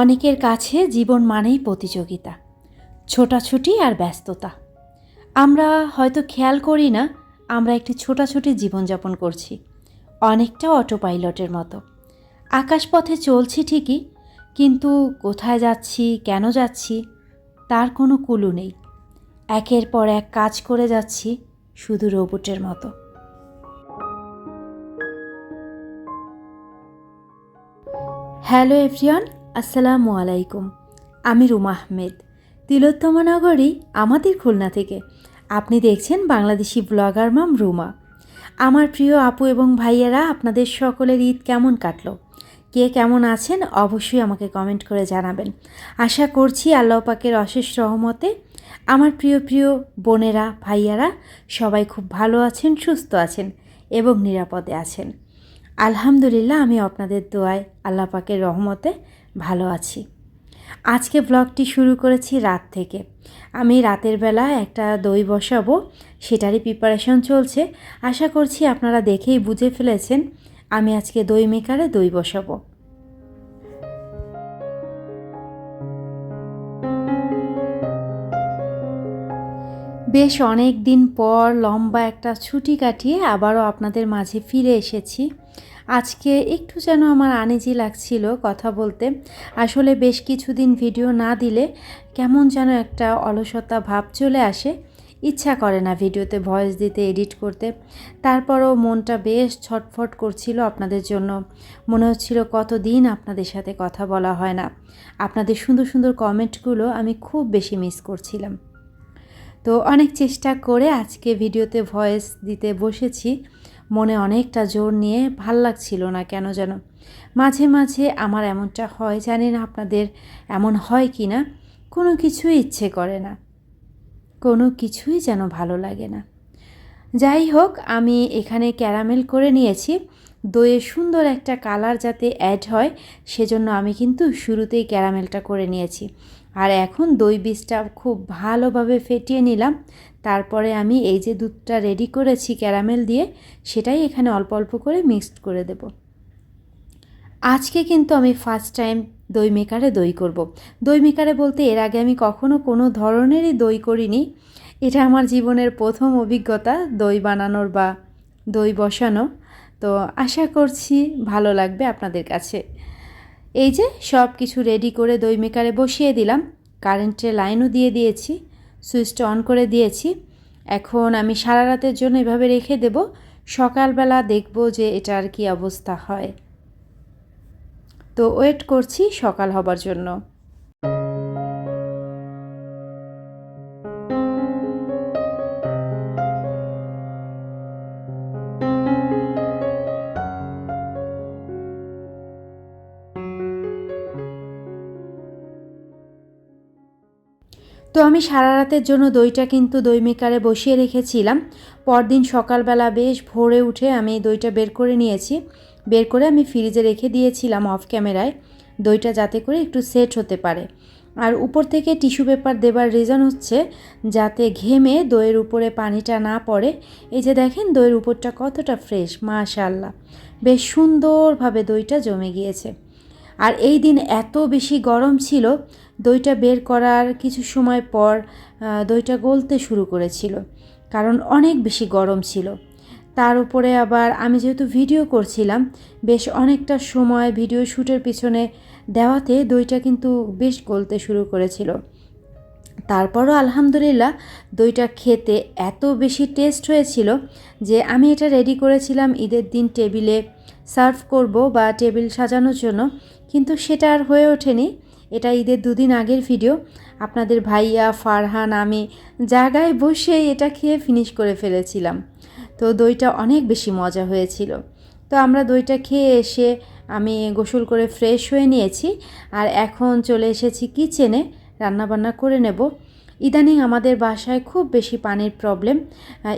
অনেকের কাছে জীবন মানেই প্রতিযোগিতা, ছোটাছুটি আর ব্যস্ততা। আমরা হয়তো খেয়াল করি না, আমরা একটি ছোটাছুটি জীবনযাপন করছি, অনেকটা অটো পাইলটের মতো। আকাশপথে চলছি ঠিকই, কিন্তু কোথায় যাচ্ছি, কেন যাচ্ছি, তার কোনো কুলু নেই। একের পর এক কাজ করে যাচ্ছি শুধু রোবটের মতো। হ্যালো এভরিওয়ান আসসালামু আলাইকুম। আমি রুমা আহমেদ। তিলোত্তমা নগরী আমাদের খুলনা থেকে। আপনি দেখছেন বাংলাদেশি ব্লগার মাম রুমা। আমার প্রিয় আপু এবং ভাইয়েরা, আপনাদের সকলের ঈদ কেমন কাটলো? কে কেমন আছেন অবশ্যই আমাকে কমেন্ট করে জানাবেন। আশা করছি আল্লাহ পাকের অশেষ রহমতে আমার প্রিয় প্রিয় বোনেরা, ভাইয়ারা সবাই খুব ভালো আছেন, সুস্থ আছেন এবং নিরাপদে আছেন। আলহামদুলিল্লাহ আমি আপনাদের দোয়ায় আল্লাহ পাকের রহমতে ভালো আছি। আজকে ব্লগটি শুরু করেছি রাত থেকে। আমি রাতের বেলা একটা দই বসাবো, সেটারই প্রিপারেশন চলছে। আশা করছি আপনারা দেখেই বুঝে ফেলেছেন, আমি আজকে দই মেকারে দই বসাবো। বেশ অনেক দিন পর লম্বা একটা ছুটি কাটিয়ে আবারও আপনাদের মাঝে ফিরে এসেছি। আজকে একটু যেন আমার আনিজি লাগছিল কথা বলতে। আসলে বেশ কিছুদিন ভিডিও না দিলে কেমন যেন একটা অলসতা ভাব চলে আসে। ইচ্ছা করে না ভিডিওতে ভয়েস দিতে, এডিট করতে। তারপরও মনটা বেশ ছটফট করছিল আপনাদের জন্য। মনে হচ্ছিল কতদিন আপনাদের সাথে কথা বলা হয় না। আপনাদের সুন্দর সুন্দর কমেন্টগুলো আমি খুব বেশি মিস করছিলাম। তো অনেক চেষ্টা করে আজকে ভিডিওতে ভয়েস দিতে বসেছি। মনে অনেকটা জোর নিয়ে ভালো লাগছিল না কেন যেন। মাঝে মাঝে আমার এমনটা হয়, জানি না আপনাদের এমন হয় কি না, কোনো কিছুই ইচ্ছে করে না। কোনো কিছুই যেন ভালো লাগে না। যাই হোক, আমি এখানে ক্যারামেল করে নিয়েছি। দইয়ের সুন্দর একটা কালার যাতে অ্যাড হয়, সেজন্য আমি কিন্তু শুরুতেই ক্যারামেলটা করে নিয়েছি। আর এখন দই বীজটা খুব ভালোভাবে ফেটিয়ে নিলাম। তারপরে আমি এই যে দুধটা রেডি করেছি ক্যারামেল দিয়ে, সেটাই এখানে অল্প অল্প করে মিক্সড করে দেব। আজকে কিন্তু আমি ফার্স্ট টাইম দই মেকারে দই করব। দই মেকারে বলতে এর আগে আমি কখনো কোনো ধরনেরই দই করিনি। এটা আমার জীবনের প্রথম অভিজ্ঞতা, দই বানানোর বা দই বসানো। তো আশা করছি ভালো লাগবে আপনাদের কাছে। এই যে সব কিছু রেডি করে দই মেকারে বসিয়ে দিলাম। কারেন্টের লাইনও দিয়ে দিয়েছি। সুইচটা অন করে দিয়েছি। এখন আমি সারা রাতের জন্য এভাবে রেখে দেব। সকালবেলা দেখব যে এটার কি অবস্থা হয়। তো ওয়েট করছি সকাল হবার জন্য। আমি সারা রাতের জন্য দইটা কিন্তু দই মেকারে বসিয়ে রেখেছিলাম। পরদিন সকালবেলা বেশ ভোরে উঠে আমি দইটা বের করে নিয়েছি। বের করে আমি ফ্রিজে রেখে দিয়েছিলাম অফ ক্যামেরায় দইটা যাতে করে একটু সেট হতে পারে। আর উপর থেকে টিস্যু পেপার দেবার রিজন হচ্ছে যাতে ঘেমে দইয়ের উপরে পানিটা না পড়ে। এই যে দেখেন দইয়ের উপরটা কতটা ফ্রেশ মাশাল্লাহ বেশ সুন্দরভাবে দইটা জমে গিয়েছে। আর এই দিন এত বেশি গরম ছিল দইটা বের করার কিছু সময় পর দইটা গলতে শুরু করেছিল, কারণ অনেক বেশি গরম ছিল। তার উপরে আবার আমি যেহেতু ভিডিও করছিলাম, বেশ অনেকটা সময় ভিডিও শ্যুটের পিছনে দেওয়াতে দইটা কিন্তু বেশ গলতে শুরু করেছিল। তারপরও আলহামদুলিল্লাহ দইটা খেতে এত বেশি টেস্ট হয়েছিল যে আমি এটা রেডি করেছিলাম ঈদের দিন টেবিলে সার্ভ করব বা টেবিল সাজানোর জন্য, কিন্তু সেটা আর হয়ে ওঠেনি। এটা ঈদের দুদিন আগের ভিডিও আপনাদের ভাইয়া, ফারহান, আমি জায়গায় বসে এটা খেয়ে ফিনিশ করে ফেলেছিলাম। তো দইটা অনেক বেশি মজা হয়েছিল। তো আমরা দইটা খেয়ে এসে আমি গোসল করে ফ্রেশ হয়ে নিয়েছি। আর এখন চলে এসেছি কিচেনে রান্নাবান্না করে নেব। ইদানিং আমাদের বাসায় খুব বেশি পানির প্রবলেম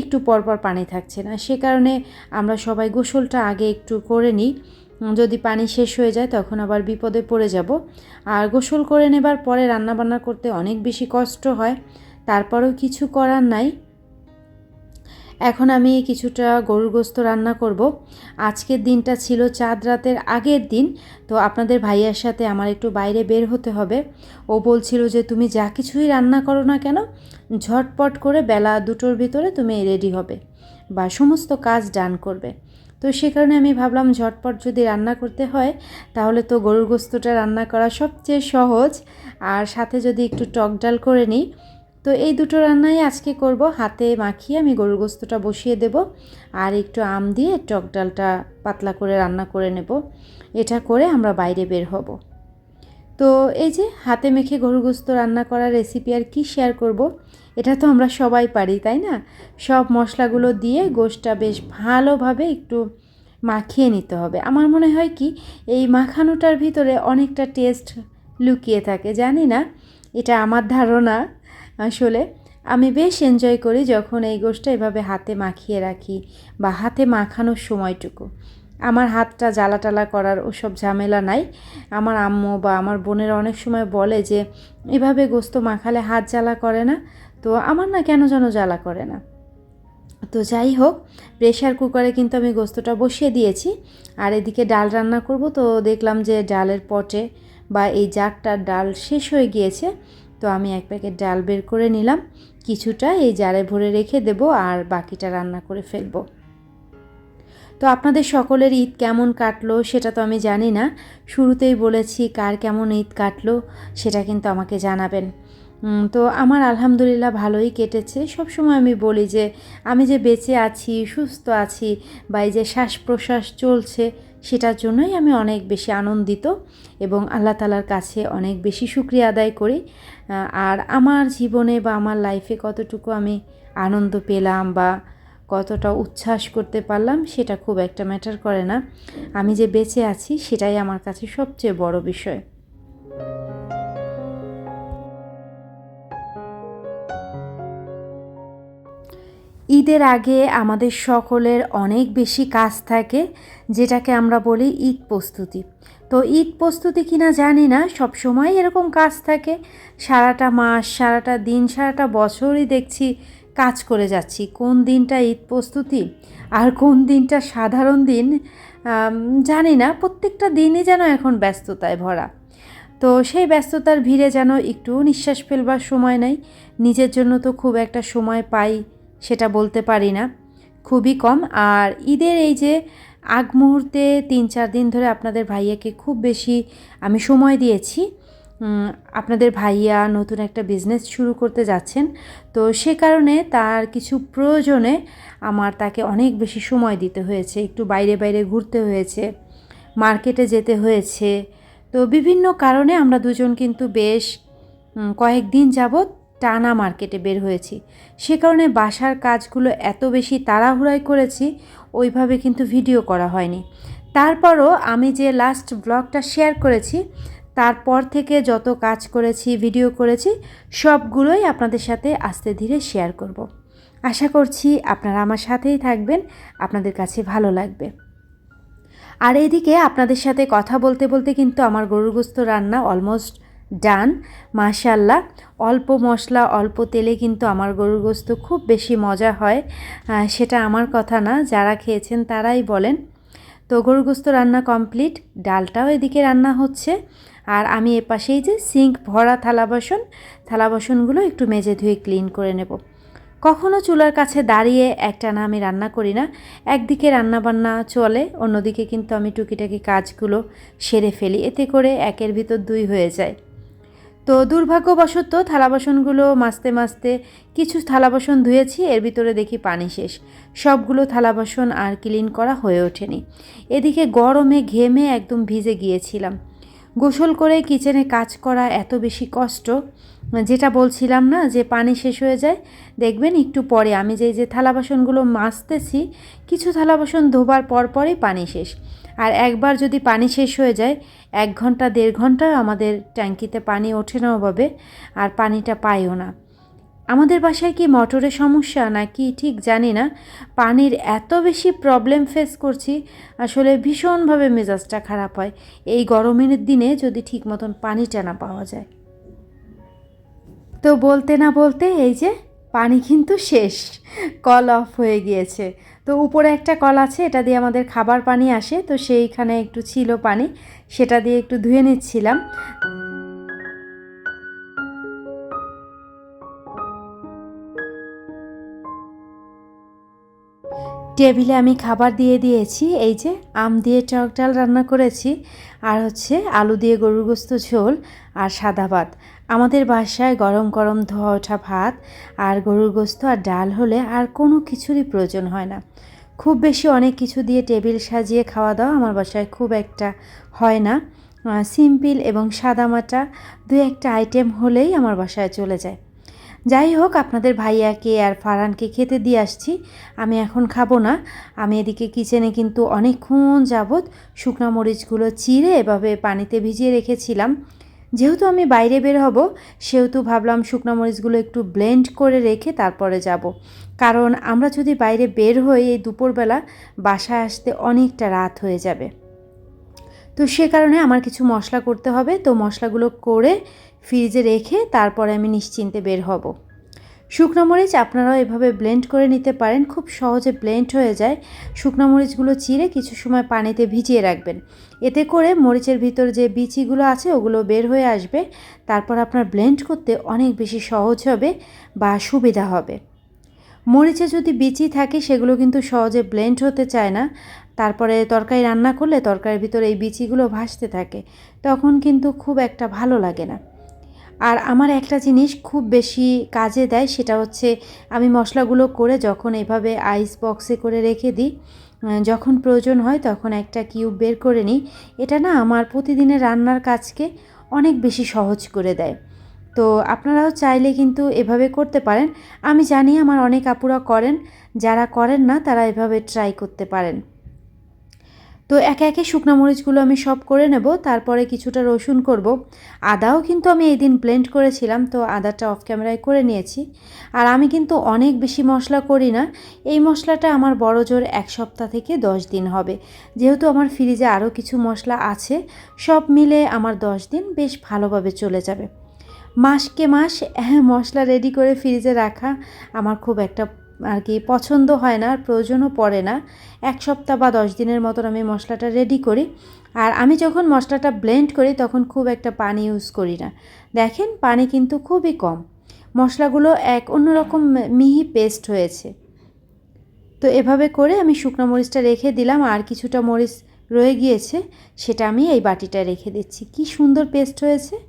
একটু পরপর পানি থাকছে না। সে কারণে আমরা সবাই গোসলটা আগে একটু করে নিই। যদি পানি শেষ হয়ে যায়, তখন আবার বিপদে পড়ে যাব। আর গোসল করে নেবার পরে রান্নাবান্না করতে অনেক বেশি কষ্ট হয়। তারপরেও কিছু করার নাই। এখন আমি কিছুটা গরুর গোস্ত রান্না করব। আজকের দিনটা ছিল চাঁদ রাতের আগের দিন, তো আপনাদের ভাইয়ার সাথে আমার একটু বাইরে বের হতে হবে। ও বলছিল যে, তুমি যা কিছুই রান্না করো না কেন, ঝটপট করে বেলা দুটোর ভিতরে তুমি রেডি হবে বা সমস্ত কাজ ডান করবে। তো সে কারণে আমি ভাবলাম ঝটপট যদি রান্না করতে হয়, তাহলে তো গরুর গোস্তটা রান্না করা সবচেয়ে সহজ। আর সাথে যদি একটু টক ডাল করে নিই, তো এই দুটো রান্নাই আজকে করব। হাতে মাখিয়ে আমি গরুর গোস্তটা বসিয়ে দেব আর একটু আম দিয়ে টক ডালটা পাতলা করে রান্না করে নেব। এটা করে আমরা বাইরে বের হব। তো এই যে হাতে মেখে গরুর গোস্ত রান্না করার রেসিপি আর কি শেয়ার করব, এটা তো আমরা সবাই পারি, তাই না? সব মশলাগুলো দিয়ে গোশটা বেশ ভালোভাবে একটু মাখিয়ে নিতে হবে। আমার মনে হয় কি, এই মাখানোটার ভিতরে অনেকটা টেস্ট লুকিয়ে থাকে, জানি না? এটা আমার ধারণা আসলে। আমি বেশ এনজয় করি যখন এই গোশটা এভাবে হাতে মাখিয়ে রাখি বা হাতে মাখানোর সময়টুকু। আমার হাতটা জ্বালা টালা করার ওসব ঝামেলা নাই। আমার আম্মু বা আমার বোনের অনেক সময় বলে যে, এভাবে গোস্ত মাখালে হাত জ্বালা করে না, তো আমার না কেন যেন জ্বালা করে না? তো যাই হোক প্রেশার কুকারে কিন্তু আমি গোস্তটা বসিয়ে দিয়েছি। আর এদিকে ডাল রান্না করব তো দেখলাম যে ডালের পটে বা এই জারটার ডাল শেষ হয়ে গিয়েছে। তো আমি এক প্যাকেট ডাল বের করে নিলাম। কিছুটা এই জারে ভরে রেখে দেব আর বাকিটা রান্না করে ফেলব। তো আপনাদের সকলের ঈদ কেমন কাটলো সেটা তো আমি জানি না। শুরুতেই বলেছি কার কেমন ঈদ কাটলো সেটা কিন্তু আমাকে জানাবেন। তো আমার আলহামদুলিল্লাহ ভালোই কেটেছে। সবসময় আমি বলি যে আমি যে বেঁচে আছি, সুস্থ আছি বা এই যে শ্বাস প্রশ্বাস চলছে সেটার জন্যই আমি অনেক বেশি আনন্দিত এবং আল্লাহ তালার কাছে অনেক বেশি সুক্রিয়া আদায় করি। আর আমার জীবনে বা আমার লাইফে কতটুকু আমি আনন্দ পেলাম বা কতটা উচ্ছ্বাস করতে পারলাম সেটা খুব একটা ম্যাটার করে না। আমি যে বেঁচে আছি সেটাই আমার কাছে সবচেয়ে বড় বিষয়। ঈদের আগে আমাদের সকলের অনেক বেশি কাজ থাকে, যেটাকে আমরা বলি ঈদ প্রস্তুতি। তো ঈদ প্রস্তুতি কিনা জানি না সব সময় এরকম কাজ থাকে। সারাটা মাস, সারাটা দিন, সারাটা বছরই দেখছি কাজ করে যাচ্ছি। কোন দিনটা ঈদ প্রস্তুতি আর কোন দিনটা সাধারণ দিন জানি না। প্রত্যেকটা দিনই যেন এখন ব্যস্ততায় ভরা। তো সেই ব্যস্ততার ভিড়ে যেন একটু নিঃশ্বাস ফেলবার সময় নেই। নিজের জন্য তো খুব একটা সময় পাই সেটা বলতে পারি না। খুবই কম। আর ঈদের এই যে আগ মুহূর্তে তিন চার দিন ধরে আপনাদের ভাইয়াকে খুব বেশি আমি সময় দিয়েছি। আপনাদের ভাইয়া নতুন একটা বিজনেস শুরু করতে যাচ্ছেন। তো সে কারণে তার কিছু প্রয়োজনে আমার তাকে অনেক বেশি সময় দিতে হয়েছে। একটু বাইরে বাইরে ঘুরতে হয়েছে, মার্কেটে যেতে হয়েছে। তো বিভিন্ন কারণে আমরা দুজন কিন্তু বেশ কয়েকদিন যাবৎ টানা মার্কেটে বের হয়েছি। সে কারণে বাসার কাজগুলো এত বেশি তাড়াহুড়াই করেছি, ওইভাবে কিন্তু ভিডিও করা হয়নি। তারপরও আমি যে লাস্ট ব্লগটা শেয়ার করেছি তারপর থেকে যত কাজ করেছি ভিডিও করেছি, সবগুলোই আপনাদের সাথে আস্তে ধীরে শেয়ার করব। আশা করছি আপনারা আমার সাথেই থাকবেন, আপনাদের কাছে ভালো লাগবে। আর এদিকে আপনাদের সাথে কথা বলতে বলতে কিন্তু আমার গরুর গোস্ত রান্না অলমোস্ট ডান মাশাল্লাহ অল্প মশলা, অল্প তেলে কিন্তু আমার গরুর গোস্ত খুব বেশি মজা হয় সেটা আমার কথা না, যারা খেয়েছেন তারাই বলেন। তো গরুর গোস্ত রান্না কমপ্লিট ডালটাও এদিকে রান্না হচ্ছে। আর আমি এ পাশেই যে সিঙ্ক ভরা থালা বাসন, থালা বাসনগুলো একটু মেজে ধুয়ে ক্লিন করে নেব। কখনো চুলার কাছে দাঁড়িয়ে একটা না আমি রান্না করি না, একদিকে রান্না বান্না চলে, অন্যদিকে কিন্তু আমি টুকিটাকি কাজগুলো সেরে ফেলি, এতে করে একের ভিতর দুই হয়ে যায়। তো দুর্ভাগ্যবশত থালা বাসনগুলো মাজতে মাজতে কিছু থালা বাসন ধুয়েছি, এর ভিতরে দেখি পানি শেষ। সবগুলো থালা বাসন আর ক্লিন করা হয়ে ওঠেনি। এদিকে গরমে ঘেমে একদম ভিজে গিয়েছিলাম। গোসল করে কিচেনে কাজ করা এত বেশি কষ্ট, যেটা বলছিলাম না যে পানি শেষ হয়ে যায়। দেখবেন একটু পরে আমি যে যে থালা বাসনগুলো মাজতেছি, কিছু থালা বাসন ধোবার পর পরই পানি শেষ। আর একবার যদি পানি শেষ হয়ে যায়, এক ঘণ্টা, দেড় ঘণ্টা আমাদের ট্যাঙ্কিতে পানি ওঠে না ওভাবে, আর পানিটা পাইও না। আমাদের বাসায় কি মোটরের সমস্যা নাকি ঠিক জানি না। পানির এত বেশি প্রবলেম ফেস করছি, আসলে ভীষণভাবে মেজাজটা খারাপ হয়। এই গরমের দিনে যদি ঠিক মতন পানিটা না পাওয়া যায়। তো বলতে না বলতে এই যে, পানি কিন্তু শেষ কল অফ হয়ে গিয়েছে। তো উপরে একটা কল আছে, এটা দিয়ে আমাদের খাবার পানি আসে, তো সেইখানে একটু ছিল পানি, সেটা দিয়ে একটু ধুয়ে নিচ্ছিলাম। টেবিলে আমি খাবার দিয়ে দিয়েছি, এই যে আম দিয়ে টক ডাল রান্না করেছি, আর হচ্ছে আলু দিয়ে গরুর গোস্ত ঝোল আর সাদা ভাত। আমাদের বাসায় গরম গরম ধোয়া ওঠা ভাত আর গরুর গোস্ত আর ডাল হলে আর কোনো কিছুরই প্রয়োজন হয় না। খুব বেশি অনেক কিছু দিয়ে টেবিল সাজিয়ে খাওয়া দাওয়া আমার বাসায় খুব একটা হয় না। সিম্পল এবং সাদামাটা দু একটা আইটেম হলেই আমার বাসায় চলে যায়। যাই হোক, আপনাদের ভাইয়াকে আর ফারহানকে খেতে দিয়ে আসছি। আমি এখন খাব না। আমি এদিকে কিচেনে কিন্তু অনেকক্ষণ যাবৎ শুকনা মরিচগুলো চিড়ে এভাবে পানিতে ভিজিয়ে রেখেছিলাম। যেহেতু আমি বাইরে বের হব, সেহেতু ভাবলাম শুকনো মরিচগুলো একটু ব্লেন্ড করে রেখে তারপরে যাব। কারণ আমরা যদি বাইরে বের হই এই দুপুরবেলা, বাসায় আসতে অনেকটা রাত হয়ে যাবে। তো সে কারণে আমার কিছু মশলা করতে হবে। তো মশলাগুলো করে ফ্রিজে রেখে তারপরে আমি নিশ্চিন্তে বের হব। শুকনো মরিচ আপনারাও এভাবে ব্লেন্ড করে নিতে পারেন, খুব সহজে ব্লেন্ড হয়ে যায়। শুকনো মরিচগুলো চিরে কিছু সময় পানিতে ভিজিয়ে রাখবেন। এতে করে মরিচের ভিতর যে বিচিগুলো আছে ওগুলো বের হয়ে আসবে। তারপর আপনার ব্লেন্ড করতে অনেক বেশি সহজ হবে বা সুবিধা হবে। মরিচে যদি বিচি থাকে সেগুলো কিন্তু সহজে ব্লেন্ড হতে চায় না। তারপরে তরকারি রান্না করলে তরকারির ভিতরে এই বিচিগুলো ভাসতে থাকে। তখন কিন্তু খুব একটা ভালো লাগে না। আর আমার একটা জিনিস খুব বেশি কাজে দেয়, সেটা হচ্ছে আমি মশলাগুলো করে যখন এভাবে আইস বক্সে করে রেখে দিই যখন প্রয়োজন হয় তখন একটা কিউব বের করে নিই। এটা না আমার প্রতিদিনের রান্নার কাজকে অনেক বেশি সহজ করে দেয়। তো আপনারাও চাইলে কিন্তু এভাবে করতে পারেন। আমি জানি আমার অনেক আপুরা করেন, যারা করেন না তারা এভাবে ট্রাই করতে পারেন। তো একে একে শুকনো মরিচগুলো আমি সব করে নেব, তারপরে কিছুটা রসুন করব। আদাও কিন্তু আমি এই দিন ব্লেন্ড করেছিলাম, তো আদাটা অফ ক্যামেরায় করে নিয়েছি। আর আমি কিন্তু অনেক বেশি মশলা করি না, এই মশলাটা আমার বড় জোর এক সপ্তাহ থেকে দশ দিন হবে। যেহেতু আমার ফ্রিজে আরও কিছু মশলা আছে, সব মিলে আমার দশ দিন বেশ ভালোভাবে চলে যাবে। মাসকে মাস হ্যাঁ মশলা রেডি করে ফ্রিজে রাখা আমার খুব একটা আর কি পছন্দ হয় না, প্রয়োজনও পড়ে না। এক সপ্তাহ বা দশ দিনের মতন আমি মশলাটা রেডি করি। আর আমি যখন মশলাটা ব্লেন্ড করি তখন খুব একটা পানি ইউজ করি না। দেখেন পানি কিন্তু খুবই কম। মশলাগুলো এক অন্যরকম মিহি পেস্ট হয়েছে। তো এভাবে করে আমি শুকনো মরিচটা রেখে দিলাম, আর কিছুটা মরিচ রয়ে গিয়েছে, সেটা আমি এই বাটিটা রেখে দিচ্ছি। কি সুন্দর পেস্ট হয়েছে।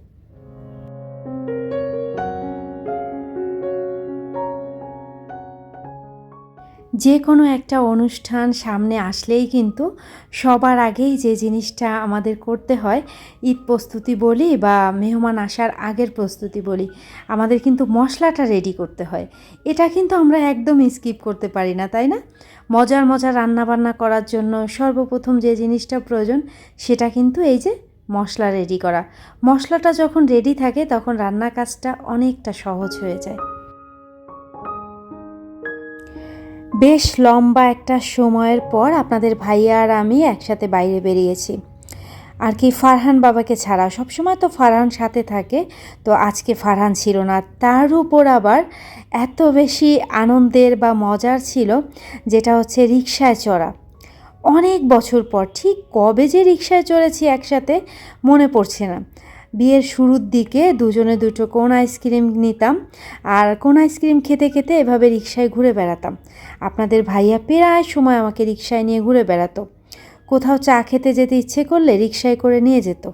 যে কোনো একটা অনুষ্ঠান সামনে আসলেই কিন্তু সবার আগেই যে জিনিসটা আমাদের করতে হয়, ঈদ প্রস্তুতি বলি বা মেহমান আসার আগের প্রস্তুতি বলি, আমাদের কিন্তু মশলাটা রেডি করতে হয়। এটা কিন্তু আমরা একদম স্কিপ করতে পারি না, তাই না? মজার মজার রান্নাবান্না করার জন্য সর্বপ্রথম যে জিনিসটা প্রয়োজন, সেটা কিন্তু এই যে মশলা রেডি করা। মশলাটা যখন রেডি থাকে, তখন রান্নার কাজটা অনেকটা সহজ হয়ে যায়। বেশ লম্বা একটা সময়ের পর আপনাদের ভাইয়া আর আমি একসাথে বাইরে বেরিয়েছি। আর কি ফারহান বাবাকে ছাড়া, সবসময় তো ফারহান সাথে থাকে, তো আজকে ফারহান ছিল না। তার উপর আবার এত বেশি আনন্দের বা মজার ছিল যেটা হচ্ছে রিক্সায় চড়া। অনেক বছর পর, ঠিক কবে যে রিক্সায় চড়েছি একসাথে মনে পড়ছে না। বিয়ের শুরুর দিকে দুজনে দুটো কোন আইসক্রিম নিতাম আর কোন আইসক্রিম খেতে খেতে এভাবে রিক্সায় ঘুরে বেড়াতাম। আপনাদের ভাইয়া প্রায় সময় আমাকে রিক্সায় নিয়ে ঘুরে বেড়াতো। কোথাও চা খেতে যেতে ইচ্ছে করলে রিক্সায় করে নিয়ে যেত।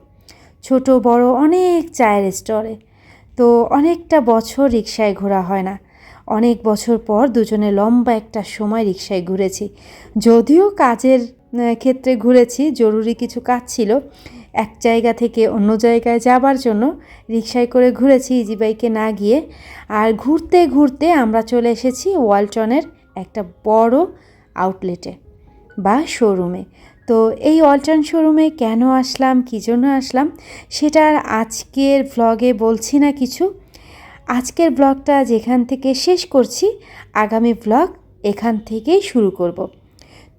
ছোট, বড় অনেক চায়ের স্টলে। তো অনেকটা বছর রিক্সায় ঘোরা হয় না। অনেক বছর পর দুজনে লম্বা একটা সময় রিক্সায় ঘুরেছি। যদিও কাজের ক্ষেত্রে ঘুরেছি, জরুরি কিছু কাজ ছিল। এক জায়গা থেকে অন্য জায়গায় যাবার জন্য রিক্সায় করে ঘুরেছি ইজি বাইকে না গিয়ে। আর ঘুরতে ঘুরতে আমরা চলে এসেছি ওয়ালটনের একটা বড় আউটলেটে বা শোরুমে। তো এই ওয়ালটন শোরুমে কেন আসলাম, কী জন্য আসলাম, সেটা আর আজকের ভ্লগে বলছি না কিছু। আজকের ব্লগটা যেখান থেকে শেষ করছি, আগামী ব্লগ এখান থেকেই শুরু করব।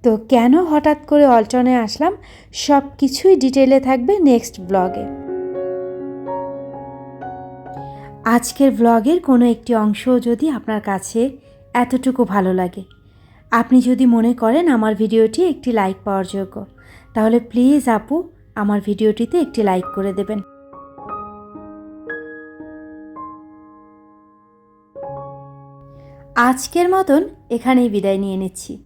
তো কেন হঠাৎ করে অল্টনে আসলাম? সব কিছুই ডিটেলে থাকবে নেক্সট ব্লগে। আজকের ব্লগের কোনো একটি অংশ যদি আপনার কাছে এতটুকু ভালো লাগে। আপনি যদি মনে করেন আমার ভিডিওটি একটি লাইক পাওয়ার যোগ্য, তাহলে প্লিজ আপু আমার ভিডিওটিতে একটি লাইক করে দেবেন। আজকের মতন এখানেই বিদায় নিয়ে নিচ্ছি।